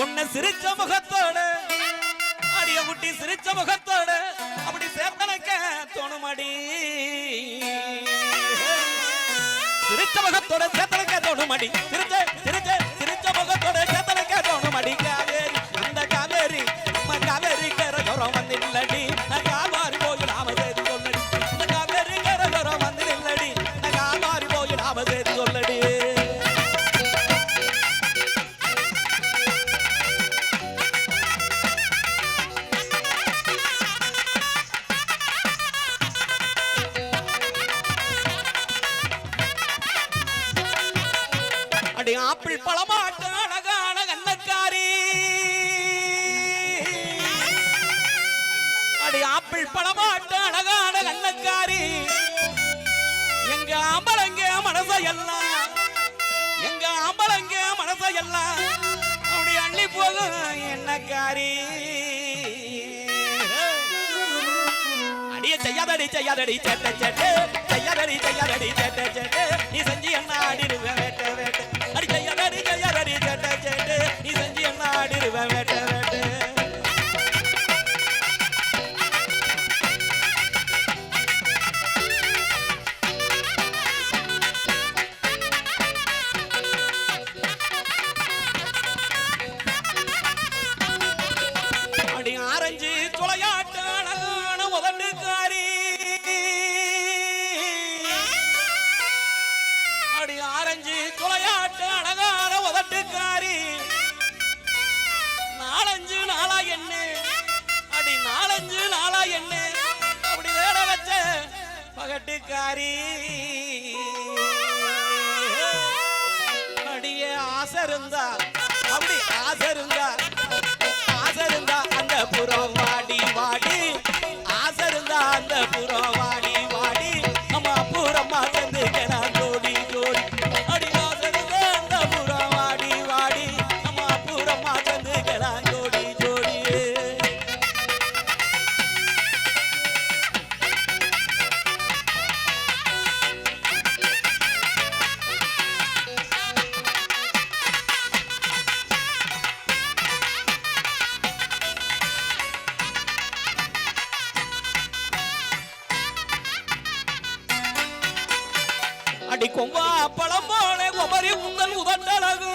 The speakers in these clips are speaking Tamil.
உன்னை சிரிச்ச முகத்தோட அடிய குட்டி சிரிச்ச முகத்தோட அப்படி சேர்த்தனக்க தோணுமடி? சிரிச்ச முகத்தோட சேர்த்தனக்க தோணுமடி? சிரிச்ச சிரிச்ச சிரிச்ச முகத்தோட சேர்த்தனக்க தோணுமடிக்காது பணமாட்ட அழகான கண்ணக்காரி. எங்க ஆம்பளங்க மனச எல்லாம் எங்க ஆம்பளங்க மனச எல்லாம் அப்படி அள்ளி போகும் என்னக்காரி அடிய செய்யாதடி செய்யாதடி சேட்ட சேட்டு. செய்யாதடி செய்யாதடி சேட்ட சேட்டு. நீ செஞ்சு என்ன ஆடிடுவேன் வேட்ட வேட்ட. ஆரஞ்சு துளையாட்டு அழகான உதட்டுக்காரி. நாலஞ்சு நாளா என்ன அடி நாலஞ்சு நாளா என்ன அப்படி வேலை வச்ச பகட்டுக்காரி. அடியே ஆசை இருந்தா அடி கொம்பா அப்பளம் போல குமரி உங்கள் உதட்டழகு.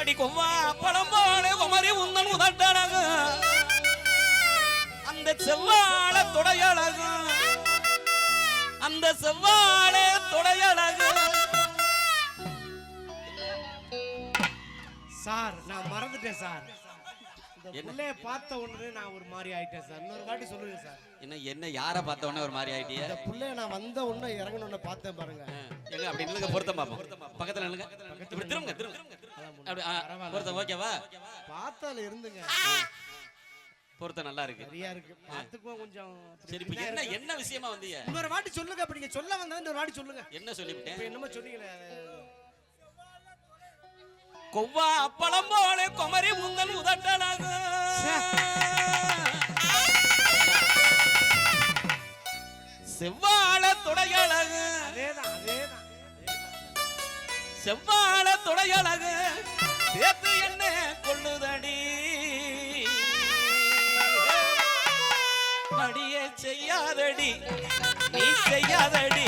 அடி கொம்பா அப்பளம் போல குமரி உங்கள் உதட்டழகு. அந்த செவ்வாழ துடையழகு. அந்த செவ்வாழ துடையழகு. சார் நான் மறந்துட்டேன் சார். பிள்ளைய பார்த்த உடனே நான் ஒரு மாதிரி ஆயிட்டேன் சார். இன்னொரு வாட்டி சொல்லுங்க சார். என்ன என்ன யார பார்த்த உடனே ஒரு மாதிரி ஆயிட்டிய? இந்த பிள்ளைய நான் வந்த உடனே இறங்கின உடனே பார்த்தேன் பாருங்க. எங்க அப்படி நில்லுங்க பொருத்தம் பார்ப்போம். பக்கத்துல நில்லுங்க. இப்படி திரும்புங்க திரும்புங்க. அப்படி பொருத்தம் ஓகேவா? பார்த்தால இருந்துங்க. பொருத்தம் நல்லா இருக்கு. சரியா இருக்கு. பார்த்துக்குவோம் கொஞ்சம். சரி இப்ப என்ன என்ன விஷயமா வந்தீங்க? இன்னொரு வாட்டி சொல்லுங்க அப்ப நீங்க சொல்ல வந்தா இன்னொரு வாட்டி சொல்லுங்க. என்ன சொல்லிவிட்டேன்? என்னமோ சொன்னீங்களே கொவ்வா அப்பளம் போல குமரி உந்தன் உதட்டழகு செவ்வாழ துடையழகு. செவ்வாழ துடையழகு. சேர்த்து என்ன கொள்ளுதடி? மடியே செய்யாதடி நீ செய்யாதடி.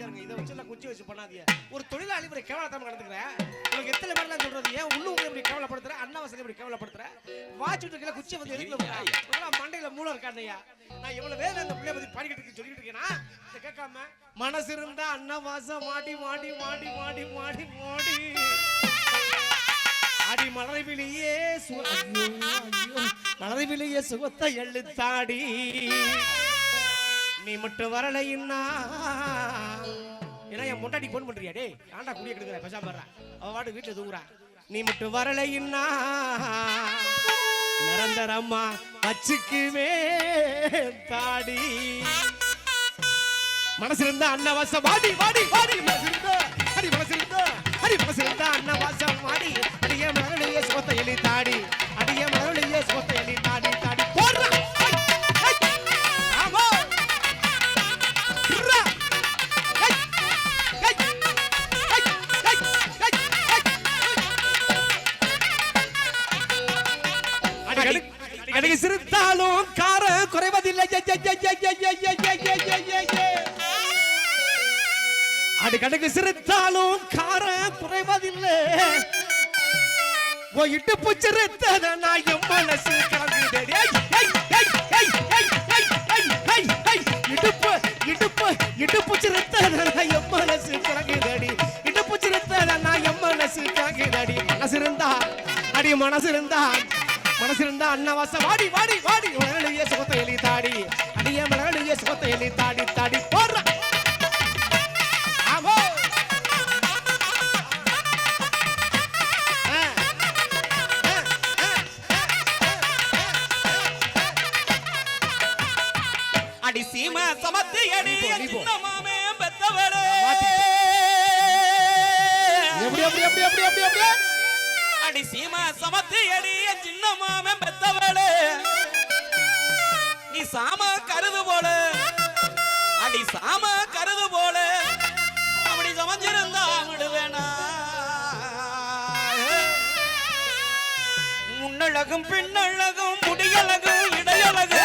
கூடாது இதை வச்சு எல்லாம் குச்சி வச்சு பண்ணாதீங்க. ஒரு தொழிலாளி ஒரு கேவலத்தனம் நடந்துக்கிற? உங்களுக்கு எத்தனை பேர்லாம் சொல்றது? ஏன் உள்ளு உங்களை இப்படி கேவலப்படுத்துற? அண்ணா வசதி இப்படி கேவலப்படுத்துற? வாட்சிட்டு இருக்கல குச்சி வந்து எதுக்குல மண்டையில மூளை இருக்காண்டையா நான் எவ்வளவு வேலை அந்த பிள்ளைய பத்தி பாடிக்கிட்டு சொல்லிட்டு இருக்கேனா? இதை கேட்காம மனசு இருந்தா அண்ணா வாசம் மாடி மாடி மாடி மாடி மாடி மாடி அடி மலர்விலேயே சு- மலர்விலேயே சுகத்தை எழுத்தாடி. நீ மட்டும் வரலைன்னா என் முண்டாடி போன் பண்றியா டே ஆண்டா குடிய கெடுக்கிற பெசாம வர்றா அவன் வாட்டு வீட்டுல தூங்குறா. நீ மட்டும் வரலைன்னா நிரந்தரம்மா வச்சுக்குமே தாடி. மனசிருந்த அன்னவாசம் வாடி வாடி வாடி. மனசிருந்த அடி மனசிருந்த அடி மனசிருந்த அன்னவாசம் வாடி. அடிய மரளிய சோத்த எலி தாடி. அடிய மரளிய சோத்த எலி எனக்கு சிரித்தாலும் கார குறைவதில்லை கணக்கு சிரித்தாலும் கார குறைவதில்லை போயிட்டு புச்சிருத்தத நான் என் மனசு இடுப்பு இடுப்பு இடுப்புச்சிருத்தத நான் என் மனசு கலங்குதடி இடுப்புச்சிருத்தத நான் என் மனசு கலங்குதடி மனசு இருந்தா அடி மனசு இருந்தா மனசு இருந்தா அண்ணவாசம் வாடி வாடி. வாடி மலரடிய சுகத்தை எலி தாடி அடிய மலரடிய சுகத்தை எலி தாடி. தாடி போடுற அடி சீம சமத்தி அடி மாமே பெத்தவளே. எப்படி எப்படி எப்படி எப்படி எப்படி? அடி சீமா சமத்து அடி சின்ன மாமே பெத்தவளே நீ சாம கருது போல. அடி சாம கருது போல. அப்படி சமைஞ்சிருந்தா விடுவேனா. முன்னழகும் பின்னழகும் முடியழகும் இடையழகு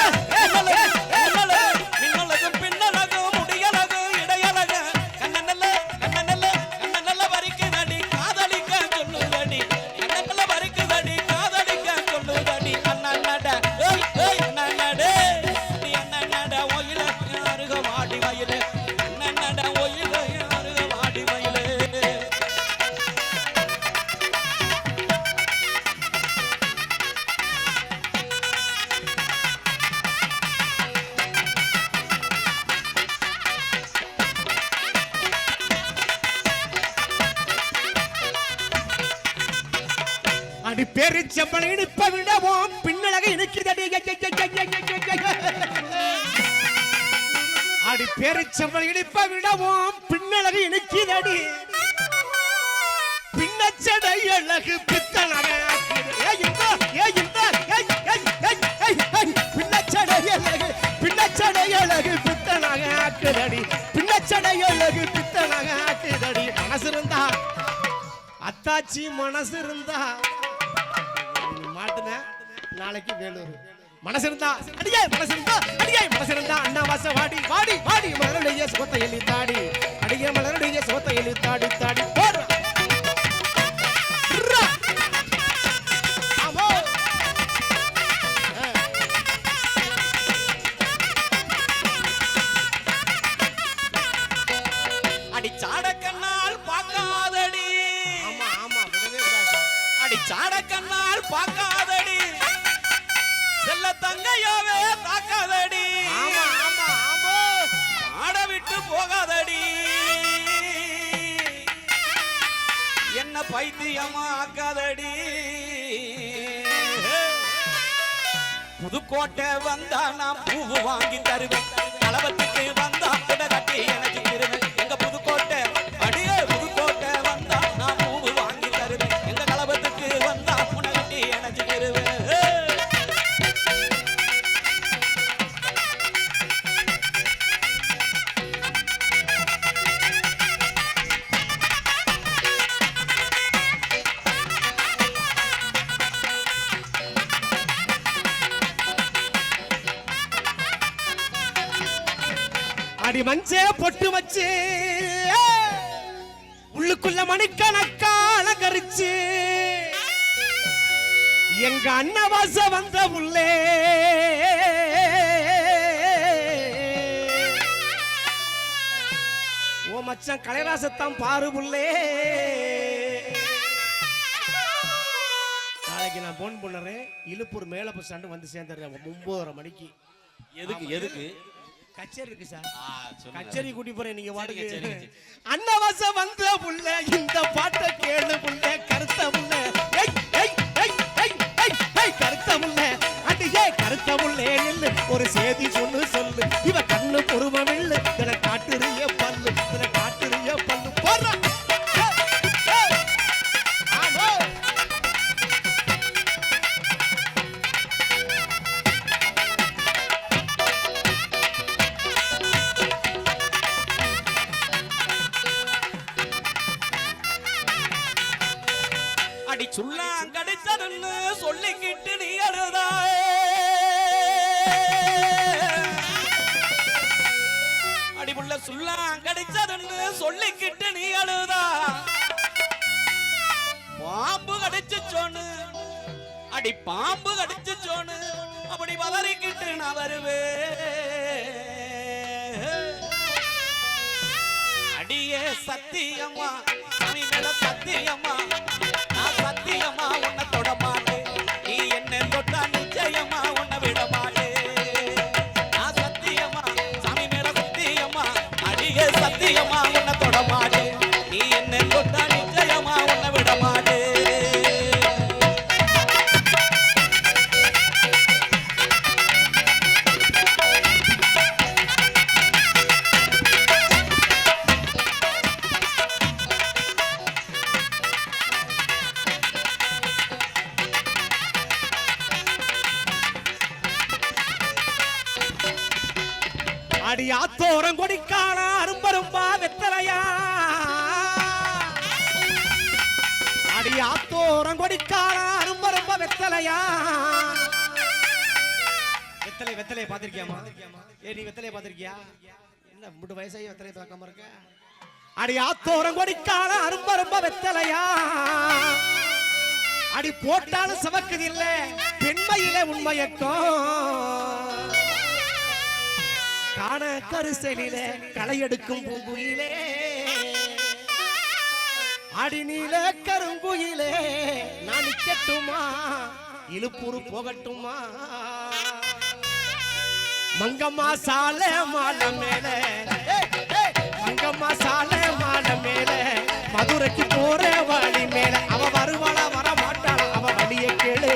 பெருச்சம்பளம் இனிப்ப விடவும். பின்னழக இனிக்குதடி அடி பெருச்சம்பளம் இனிப்ப விடவும். பின்னழக இனிக்குதடி பின்னச்சடை அழகு பித்தனக. பின்னச்சடை அழகு பின்னச்சடை அழகு பித்தனாக. ஆக்குதடி. பின்னச்சடை அழகு பித்தனாக. ஆக்குதடி. மனசு இருந்தா. அத்தாச்சி மனசு இருந்தா. நாளைக்கு வேலூர். மனசு இருந்தா அடியே மனசு இருந்தா அடியே மனசு இருந்தா அண்ணா வாச வாடி வாடி வாடி மலருடைய சோத்தை எழுத்தாடி. அடியே மலருடைய சோத்தை எழுத்தாடி தாடி தாடி கோட்டை வந்தா நான் பூவு வாங்கி தருவேன். கலைராசத்தான் பாரு புள்ளே. நாளைக்கு நான் போன் பண்ணுறேன் இழுப்பூர் மேல பஸ் ஸ்டாண்டு வந்து சேர்ந்துடுறேன். ஒன்பதரை மணிக்கு. எதுக்கு எதுக்கு? கச்சேரி இருக்கு சார். கச்சேரி கூட்டி போறேன் நீங்க வாடகை. அன்னவாசம் வந்த புள்ள இந்த பாட்டை கேளு புள்ள கருத்த புள்ள. கருத்த புள்ள. அடியே கருத்த புள்ளே நில்லு. ஒரு செய்தி சொல்லு சொல்லு. இவ கண்ணு பொறுமம் இல்லு இதை காட்டுறிய பல்லு. இதை கடிச்சதுன்னு சொல்லிக்கிட்டு நீ அழுதா பாம்பு கடிச்சு அடி பாம்பு கடிச்சு சோனு அப்படி வளரிக்கிட்டு நான் வருவேன். அடியே சத்தியம்மா சாமி சத்தியம்மா. வெத்தலையா வெத்தலை வெத்தலையை பார்த்திருக்கியாமா ஏ நீ வெத்தலையை பார்த்திருக்கியா? என்ன முட்டு வயசாகி வெத்தலையை பார்க்காம இருக்க? அடி ஆத்தோரம் கொடிக்கான அரும்பரும்பா வெத்தலையா? அடி போட்டாலும் சவக்குது இல்ல பெண்மையில உண்மையக்கம் காண கருசலிலே களையெடுக்கும் பூங்குயிலே. அடிநீல கருங்குயிலே நான் நிக்கட்டுமா? இழுப்புறு போகட்டுமா? மங்கம்மா சால மாலை. மேல மங்கம்மா சால மாலை மேல. மதுரைக்கு போற வழி மேல. அவ வருவாளா வர மாட்டாளா அவ வழியை கேளு.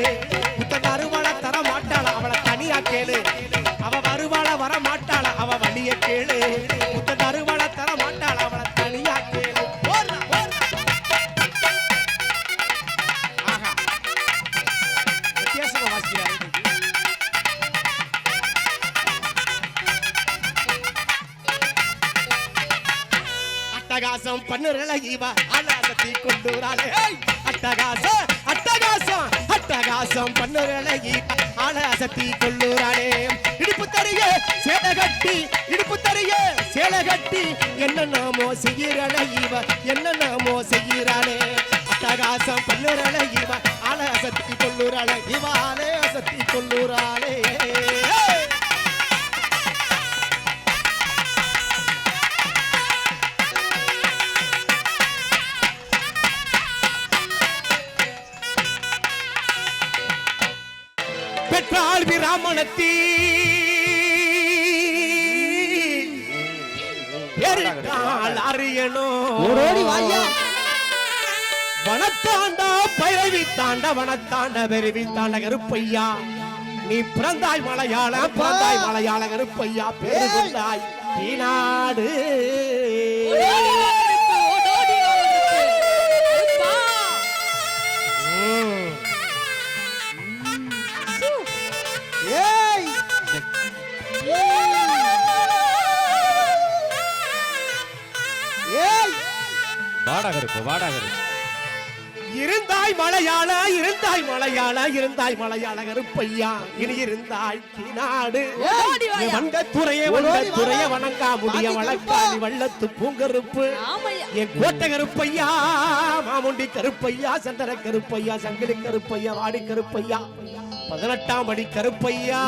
சேலை கட்டி இடுப்பு தரைய சேலை கட்டி. நாமோ செய்யறல இவ நாமோ செய்யறாளே அட்டகாசம் பண்ணுறாளே இவ வனத்தாண்ட பெருவி தாண்ட கருப்பையா நீ பிறந்தாய் மலையாள பிறந்தாய் மலையாள கருப்பையா? பேரு கொண்டாய் ஈநாடு ம். ஏய்! ஏய்! வாடகருக்கு வாடகருக்கு இருந்தாய் மலையாள இருந்தாய் மலையாள இருந்தாய் மலையாள கருப்பையா. இனி இருந்தாய் நாடு ஓடி வாயா. வந்த துறைய வந்த ஓடி வாயா. துறைய வணங்கா முடிய பாத்தி வழக்காடி வள்ளத்து பூங்கருப்பு. என் கோட்டை கருப்பையா மாமுண்டி கருப்பையா சந்தன கருப்பையா சங்கிலி கருப்பையா வாடி கருப்பையா. பதினெட்டாம் அடி கருப்பையா.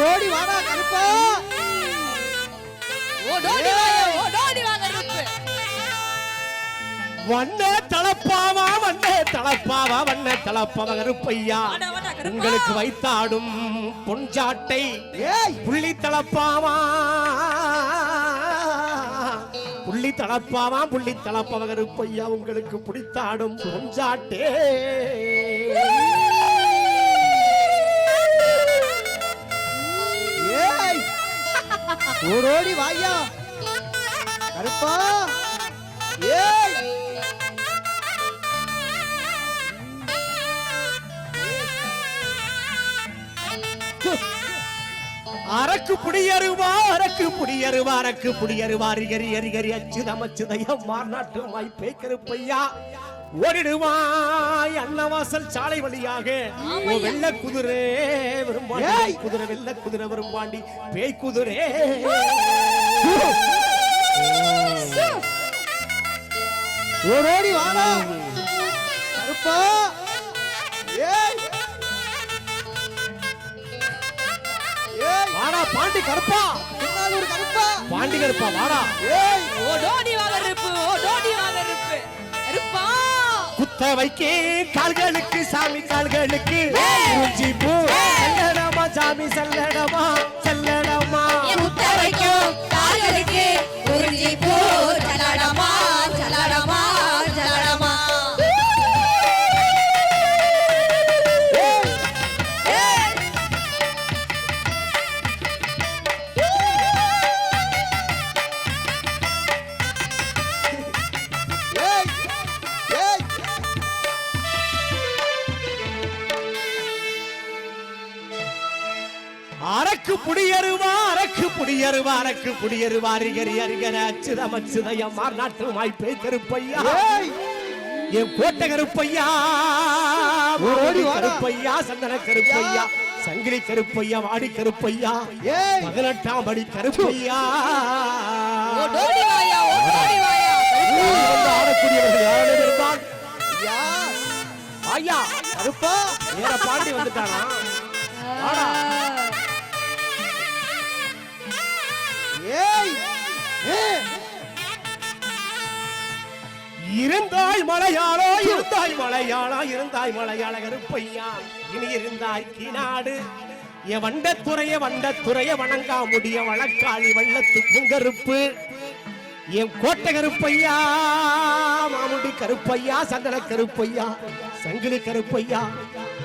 ஓடோடி வாடா கருப்பா. ஓடோடி வாயா ஓடோடி வா கருப்பு. வண்ண தளப்பாவா வண்ண தளப்பாவா வண்ண தளப்பாவா கருப்பையா. உங்களுக்கு வைத்தாடும் பொன்சாட்டை புள்ளி தளப்பாவா புள்ளி தளப்பாவா புள்ளி தளப்பாவா கருப்பையா உங்களுக்கு பிடித்தாடும் பொன்சாட்டே. ஓடோடி வாயா. கருப்பா. ஏய். அரக்கு புடியருவா அரக்கு புடியருவா அரக்கு புடியருவா அரிகரி அரிகரி அச்சுதம் அச்சுதயம் மார்நாட்டு வாய்ப்பே கருப்பையா ஓடிடுவாய் அன்னவாசல் சாலை வழியாக. ஓ வெள்ள குதிரை விரும்பாண்டி. ஏய்! குதிரை வெள்ள குதிரை விரும்பாண்டி. பேய் குதிரை. ஓடோடி வாடா. கருப்பா. ஏய். ஏய். வாடா பாண்டி கருப்பா. கருப்பா. பாண்டி கருப்பா வாடா. ஏய். ஓடோடி வா கருப்பு ஓடோடி வா கருப்பு கருப்பா. குத்த வைக்கே கால்களுக்கு சாமி கால்களுக்கு. குறிஞ்சி பூ. செல்லடமா சாமி செல்லடமா செல்லடமா. முத்த வைக்கும் புடியருவா அரக்கு புடியருவா அரிகரி அரிகர அச்சுதம் அச்சுதயம் கருப்பையா. ஏய்! என் கோட்டை கருப்பையா. கருப்பையா சந்தன கருப்பையா சங்கிலி கருப்பையா வாடி கருப்பையா பதினெட்டாம் படி கருப்பையா. ஐயா கருப்பா. நேர பாண்டி வந்துட்டானா? இருந்தாய் மலையாளோ இருந்தாய் மலையாளா இருந்தாய் மலையாள கருப்பையா. இனி இருந்தாய் கிநாடு. என் வண்டத்துறைய வண்டத்துறைய வணங்கா முடிய வழக்காளி வள்ளத்து பூங்கருப்பு. என் கோட்டை கருப்பையா மாமுடி கருப்பையா சந்தன கருப்பையா சங்கிலி கருப்பையா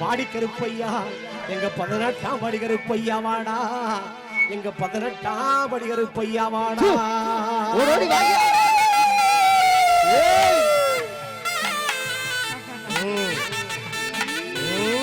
பாடி கருப்பையா எங்க பதினெட்டாம் படி கருப்பையா வாடா. எங்க பதினெட்டாம் படி கருப்பையா வாடா. ஓடோடி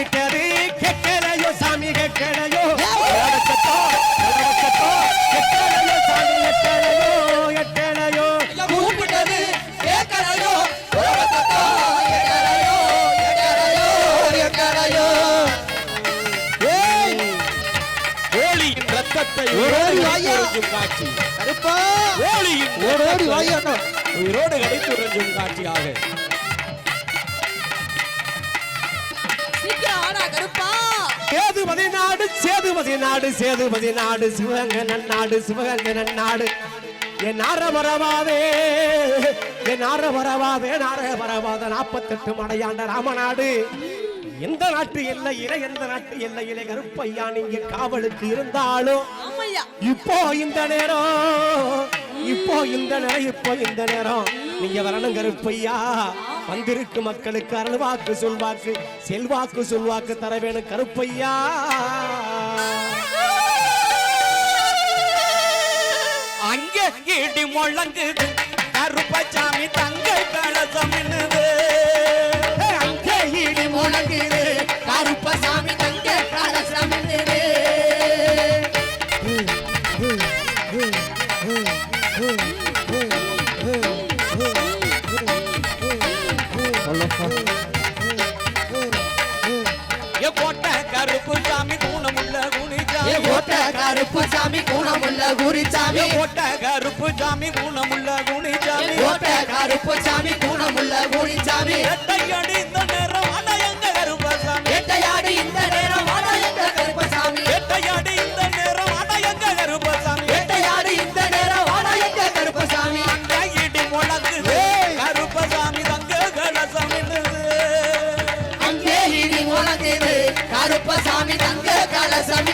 கூப்பிட்டது கேட்கலையோ சாமி கேட்கலையோ எட்டலையோ சாமி எட்டலையோ எட்டலையோ கூப்பிட்டது கேட்கலையோ காட்சி உயிரோடு கடித்து உறிஞ்சும் காட்சியாக சேதுபதி நாடு சேதுபதி நாடு சிவகங்கை நன்னாடு சிவகங்கை நன்னாடு. என் நார மரவாதே என் நார மரவாதே நார மரவாத நாற்பத்தெட்டு மடையாண்ட ராமநாடு. எந்த நாட்டு எல்லையில எந்த நாட்டு எல்லையில கருப்பையா நீங்க காவலுக்கு இருந்தாலும் இப்போ இந்த நேரம் இப்போ இந்த நேரம் இப்போ இந்த நேரம். நீங்க வரணும் கருப்பையா. வந்திருக்கு மக்களுக்கு அருள்வாக்கு சொல்வாக்கு செல்வாக்கு சொல்வாக்கு தர வேணும் கருப்பையா. அங்கே இடி முழங்குது. கருப்பச்சாமி தங்கை கலசம் அங்கே இடி முழங்குது. கருப்பு சாமி குணமுள்ள குருசாமி. ஏ கோட்டை கருப்பு சாமி கூணமுள்ள குனிசாமி. கோட்டை கருப்பு சாமி குணமுள்ள குருசாமி எட்டையடி இந்த நேரம் அட எங்க கருப்பசாமி வேட்டையாடி இந்த நேரம் வாடா எங்க கருப்பசாமி எட்டையடி இந்த நேரம் அட எங்க கருப்பசாமி வேட்டையாடி இந்த நேரம் வாடா எங்க கருப்பசாமி அங்கே இடி முழங்குது. கருப்பசாமி தங்க கலசம் என்னது அங்கே இடி முழங்குது கருப்பசாமி தங்க கலசம்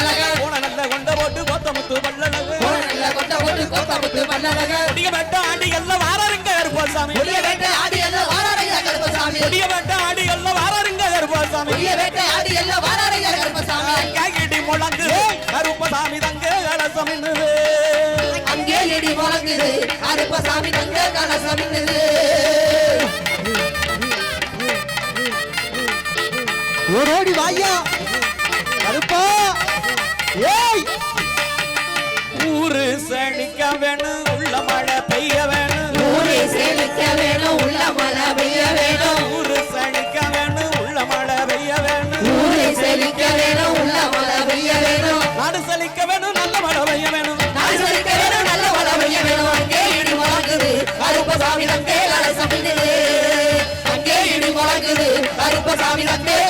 கோண நல்ல கொண்ட போட்டு கோத்தமுத்து பல்லழகு கோண நல்ல கொண்ட போட்டு கோத்தமுத்து பல்லழகு. கொடிய வேட்ட ஆடி எல்லாம் வாராருங்க கருப்பாசாமி கொடிய வேட்டை ஆடி எல்லாம் வாராரையா கருப்பசாமி. கொடிய வேட்ட ஆடி எல்லாம் வாராருங்க கருப்பாசாமி கொடிய வேட்டை ஆடி எல்லாம் வாராரையா கருப்பசாமி. கேகிடி முழங்கு கருப்பசாமி தங்க கலசமின்னுது அங்கே இடி முழங்குது கருப்பசாமி தங்க கலசம் மின்னுது. ஓடோடி வாயா வேணும் உள்ள மழை பெய்ய வேணும் ஊரே செழிக்க வேணும் உள்ள மழை பெய்ய வேணும் ஊரு செழிக்க வேணும் உள்ள மழை பெய்ய வேணும் ஊரே செழிக்க வேணும் உள்ள மழை பெய்ய வேணும் நாடு செழிக்க வேணும் நல்ல மழை பெய்ய வேணும் நாடு செழிக்க வேணும் நல்ல மழை பெய்ய வேணும் அங்கே இடி முழங்குது கருப்பசாமி தங்கே கலசம் மின்னுது. அங்கே இடி முழங்குது கருப்பசாமி தங்கே கலசம் மின்னுது.